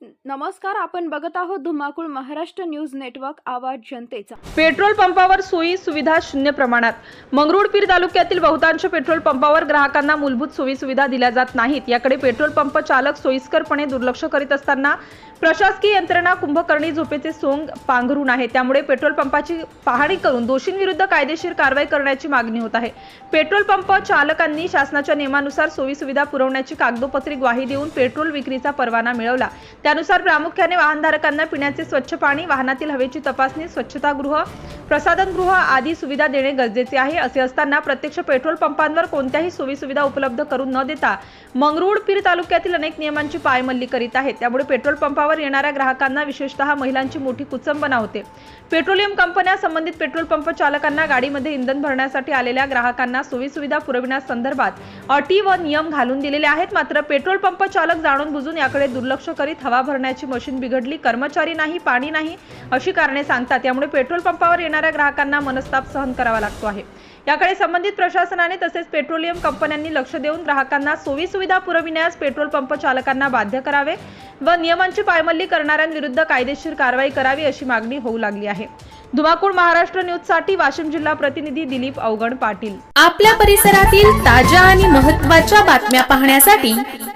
नमस्कार आपण बघत आहोत धुमाकूळ महाराष्ट्र न्यूज नेटवर्क आवाज जनतेचा. पेट्रोल पंपावर सोयी सुविधा शून्य प्रमाणात. मंगरुळपीर तालुक्यातील बहुतांश पेट्रोल पंपावर ग्राहकांना मूलभूत सोयी सुविधा दिल्या जात नाहीत. याकडे पेट्रोल पंप चालक सोयीस्करपणे दुर्लक्ष करीत असताना प्रशासकीय यंत्रणा कुंभकर्णी झोपेचे सोंग पांघरून आहे. त्यामुळे पेट्रोल पंपाची पाहणी करून दोषींविरुद्ध कायदेशीर कारवाई करण्याची मागणी होत आहे. पेट्रोल पंप चालकांनी शासनाच्या नियमानुसार सोयी सुविधा पुरवण्याची कागदोपत्री ग्वाही देऊन पेट्रोल विक्रीचा परवाना मिळवला. त्यानुसार प्रामुख्याने वाहनधारकांना पिण्याचे स्वच्छ पाणी वाहनातील हवेची तपासणी स्वच्छतागृह प्रसाधनगृह आदी सुविधा देणे गरजेचे आहे. असे असताना प्रत्यक्ष पेट्रोल पंपांवर कोणत्याही सोयीसुविधा उपलब्ध करून न देता मंगरुळपीर तालुक्यातील अनेक नियमांची पायमल्ली करीत आहेत. त्यामुळे पेट्रोल पंपावर येणाऱ्या ग्राहकांना विशेषतः महिलांची मोठी कुचंबना होते पेट्रोलियम कंपन्या संबंधित पेट्रोल पंप चालकांना गाडीमध्ये इंधन भरण्यासाठी आलेल्या ग्राहकांना सोयीसुविधा पुरविण्यासंदर्भात अटी व नियम घालून दिलेले आहेत. मात्र पेट्रोल पंप चालक जाणून बुजून याकडे दुर्लक्ष करीत हवा भरण्याची मशीन बिघडली कर्मचारी नाही पाणी नाही अशी कारणे सांगतात. त्यामुळे पेट्रोल पंपावर येणाऱ्या ग्राहकांना मनस्ताप सहन करावा लागतो आहे. याकडे संबंधित प्रशासनाने तसेच पेट्रोलियम कंपन्यांनी लक्ष देऊन ग्राहकांना सोयी सुविधा पुरविण्यास पेट्रोल पंप चालकांना बाध्य करावे व नियमांची पायमल्ली करणाऱ्यांविरुद्ध कायदेशीर कारवाई करावी अशी मागणी होऊ लागली आहे. धुमाकूळ महाराष्ट्र न्यूजसाठी वाशिम जिल्हा प्रतिनिधी दिलीप अवगण पाटील. आपल्या परिसरातील ताज्या आणि महत्त्वाच्या बातम्या पाहण्यासाठी